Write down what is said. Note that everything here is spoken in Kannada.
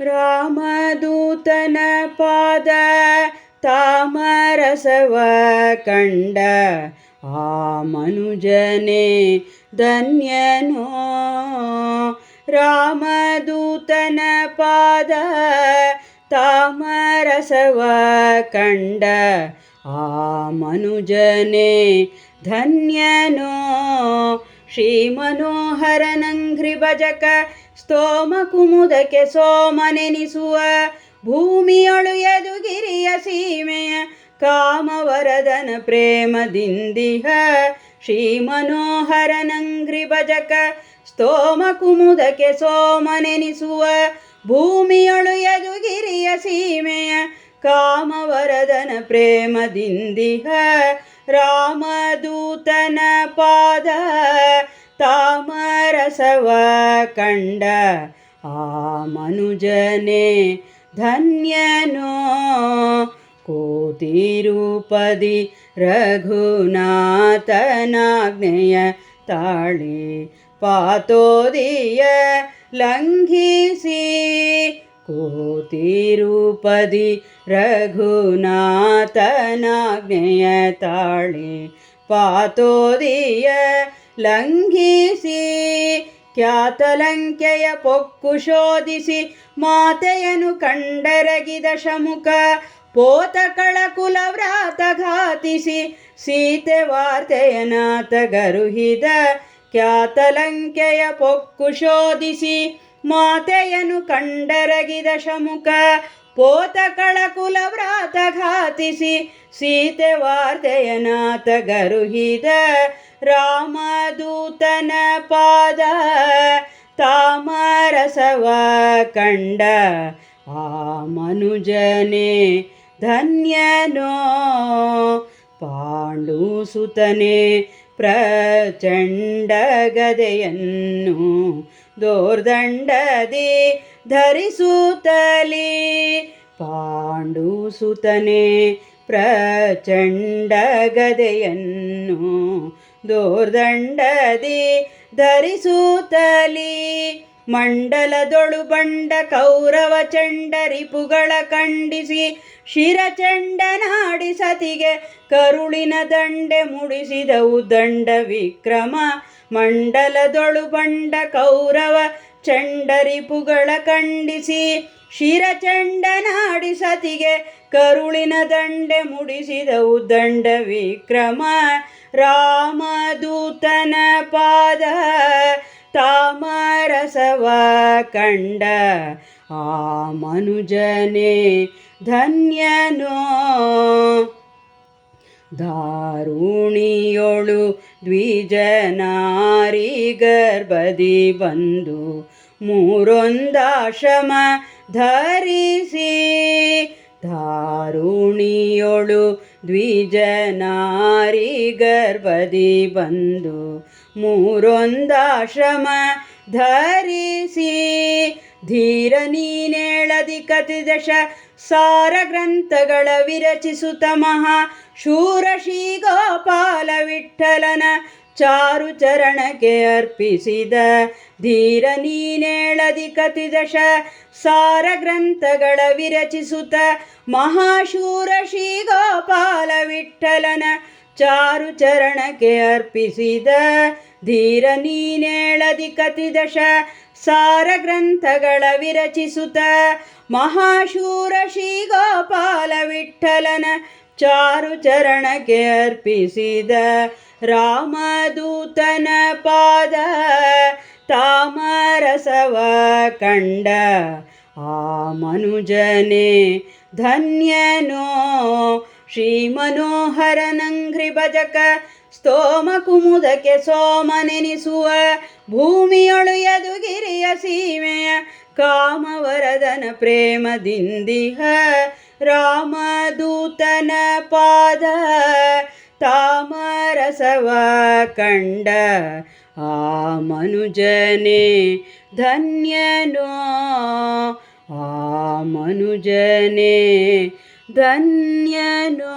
रामदूतनपाद तामरसवकण्ड। आमनुजने धन्यनो। रामदूतनपाद तामरसवकण्ड। आमनुजने धन्यनो। श्रीमनोहरनङ्घ्रिभजक ಸ್ತೋಮ ಕುಮುದಕ್ಕೆ ಸೋಮನೆನಿಸುವ ಭೂಮಿಯೊಳು ಎದುಗಿರಿಯ ಸೀಮೆಯ ಕಾಮವರದನ ಪ್ರೇಮದಿಂದಿಹ ಶ್ರೀ ಮನೋಹರನಂಗ್ರಿ ಭಜಕ ಸ್ತೋಮ ಕುಮುದಕ್ಕೆ ಸೋಮನೆನಿಸುವ ಭೂಮಿಯೊಳು ಎದುಗಿರಿಯ ಸೀಮೆಯ ಕಾಮವರದನ ಪ್ರೇಮದಿಂದಿಹ ರಾಮದೂತನ ಪಾದ ತಾಮರಸವ ಕಂಡ ಆ ಮನುಜನೇ ಧನ್ಯನೋ ಕೋತಿರೂಪದಿ ರಘುನಾಥನಾಜ್ಞೆಯ ತಾಳಿ ಪಾತೋದಿಯ ಲಂಘಿಸಿ ಕೋತಿರೂಪದಿ ರಘುನಾಥನಾಜ್ಞೆಯ ತಾಳಿ ಪಾತೋದಿಯ ಲಂಘಿಸಿ, ಖ್ಯಾತಲಂಕೆಯ ಪೊಕ್ಕು ಶೋಧಿಸಿ, ಮಾತೆಯನು ಕಂಡರಗಿದ ಶಮುಖ ಪೋತಕಳ ಕುಲವ್ರಾತ ಘಾತಿಸಿ, ಸೀತೆ ವಾರ್ತೆಯನಾಥ ಗರುಹಿದ ಖ್ಯಾತಲಂಕೆಯ ಪೊಕ್ಕು ಶೋಧಿಸಿ, ಮಾತೆಯನು ಕಂಡರಗಿದ ಶಮುಖ ಪೋತಕಳ ಕುಲವ್ರಾತ ಘಾತಿಸಿ ಸೀತೆ ವಾರ್ತೆಯನಾಥ ಗರುಹಿದ ರಾಮದೂತನ ಪಾದ ತಾಮರಸವ ಕಂಡ. ಆ ಮನುಜನೇ ಧನ್ಯನೋ ಪಾಂಡುಸುತನೆ ಪ್ರಚಂಡ ಗದೆಯನ್ನು ದೋರ್ದಂಡದಿ ಧರಿಸುತ್ತಲಿ. ಪಾಂಡುಸುತನೆ ಪ್ರಚಂಡ ಗದೆಯನ್ನು ದೋರ್ದಂಡದಿ ಧರಿಸುತ್ತಲಿ. ಮಂಡಲದೊಳು ಬಂಡ ಕೌರವ ಚಂಡರಿಪುಗಳ ಖಂಡಿಸಿ ಶಿರಚಂಡನಾಡಿ ಸತಿಗೆ ಕರುಳಿನ ದಂಡೆ ಮುಡಿಸಿದವು ದಂಡ ವಿಕ್ರಮ. ಮಂಡಲದೊಳು ಬಂಡ ಕೌರವ ಚಂಡರಿಪುಗಳ ಖಂಡಿಸಿ ಶಿರಚಂಡನಾಡಿ ಸತಿಗೆ ಕರುಳಿನ ದಂಡೆ ಮುಡಿಸಿದವು ದಂಡ ವಿಕ್ರಮ. ರಾಮದೂತನ ಪಾದ ತಾಮರಸವ ಕಂಡ ಆ ಮನುಜನೇ ಧನ್ಯನೋ. ದಾರುಣಿಯೊಳು ದ್ವಿಜನಾರಿ ಗರ್ಭದಿ ಬಂದು ಮೂರೊಂದಾಶ್ರಮ ಧರಿಸಿ ದಾರುಣಿಯೊಳು ದ್ವಿಜನಾರಿ ಗರ್ಭದಿ ಬಂದು ಮೂರೊಂದಾಶ್ರಮ ಧರಿಸಿ ಧೀರ ನೀನೇಳದಿ ಕತಿದಶ ಸಾರ ಗ್ರಂಥಗಳ ವಿರಚಿಸುತ್ತ ಮಹಾ ಶೂರ ಶ್ರೀ ಗೋಪಾಲ ವಿಠಲನ ಚಾರು ಚರಣಕ್ಕೆ ಅರ್ಪಿಸಿದ ಧೀರ ನೀನೇಳದಿ ಕತಿದಶ ಸಾರ ಗ್ರಂಥಗಳ ವಿರಚಿಸುತ್ತ ಮಹಾಶೂರ ಶ್ರೀ ಗೋಪಾಲ ವಿಠಲನ ಚಾರು ಚರಣಕ್ಕೆ ಅರ್ಪಿಸಿದ ಧೀರ ನೀನೇಳದಿ ಕತಿದಶ ಸಾರ ಗ್ರಂಥಗಳ ವಿರಚಿಸುತ್ತ ಮಹಾಶೂರ ಶ್ರೀ ಗೋಪಾಲ ವಿಠಲನ ಚಾರು ಚರಣಕ್ಕೆ ಅರ್ಪಿಸಿದ ರಾಮದೂತನ ಪಾದ ತಾಮರಸವ ಕಂಡ. ಆ ಮನುಜನೇ ಧನ್ಯನೋ ಶ್ರೀ ಮನೋಹರನಂಘ್ರಿ ಭಜಕ ಸ್ತೋಮ ಕುಮುದಕ್ಕೆ ಸೋಮನೆನಿಸುವ ಭೂಮಿಯೊಳು ಯದುಗಿರಿಯ ಸೀಮೆಯ ಕಾಮವರದನ ಪ್ರೇಮದಿಂದಿಹ ರಾಮದೂತನ ಪಾದ ತಾಮರಸವ ಕಂಡ ಆ ಮನುಜನೇ ಧನ್ಯನೋ ಆ ಮನುಜನೇ ಧನ್ಯನೋ.